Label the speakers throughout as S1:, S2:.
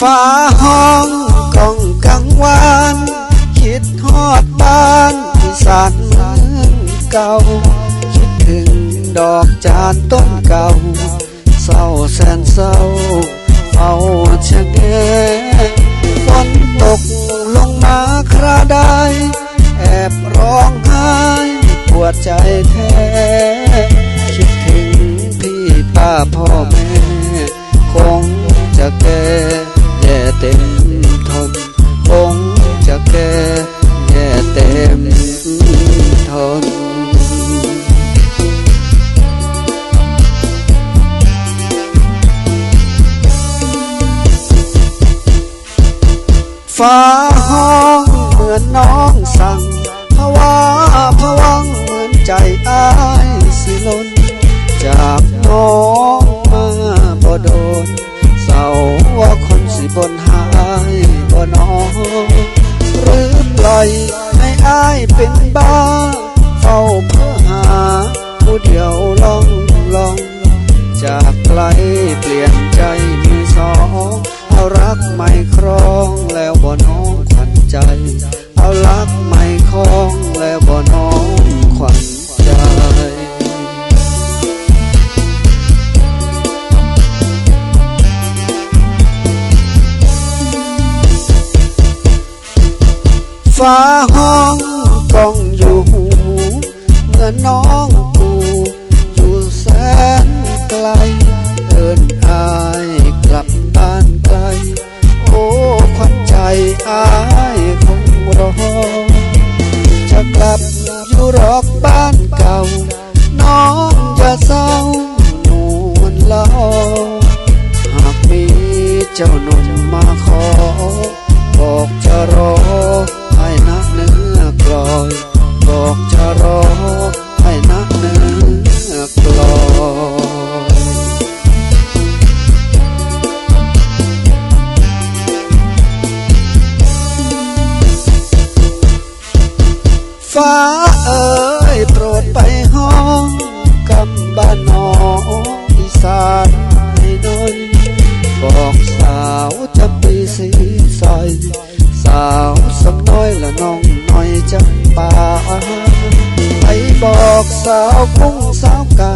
S1: ฟ้าห้องกองกังวานคิดฮอดบ้านที่สานเมืองเก่า คิดถึงดอกจานต้นเก่า เศร้าแสนเศร้าเอาชะแงฝนตกลงมาคราใดแอบร้องไห้ปวดใจแท้ คิดถึงพี่ป้าพ่อแม่ คงจะแก่ ฟ้าห้องเหมือนน้องสั่งภาวะผวังเหมือนใจอ้ายสิลนจากน้องมาบ่โดนเศร้าว่าคนสิบนหายบ่นอหรือปล่อยให้อ้ายเป็นบ้าเฝ้าเพื่อหาผู้เดียวลองลองจากไกลเปลี่ยนใจมีสอง ฟ้าห้องกองอยู่หูเมื่อน้องกูอยู่แสนไกล เอินอายกลับบ้านไกล โอ้ควันใจอายคงรอ จะกลับอยู่รอกบ้านเก่า น้องอย่าเศร้าหนวลละอหากมีเจ้าหนุ่มมาขอ ฟ้าเอ๋ยโปรดไปห้องกำบ้านน้องอีสานให้หน่อยบอกสาวจะปีสีใสสาวสำน้อยละน้องน้อยจำป่าไปบอกสาวกุ้งสาวไก่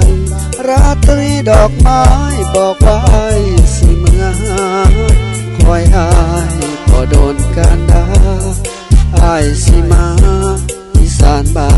S1: ราตรีดอกไม้บอกไว้สิเมือห อี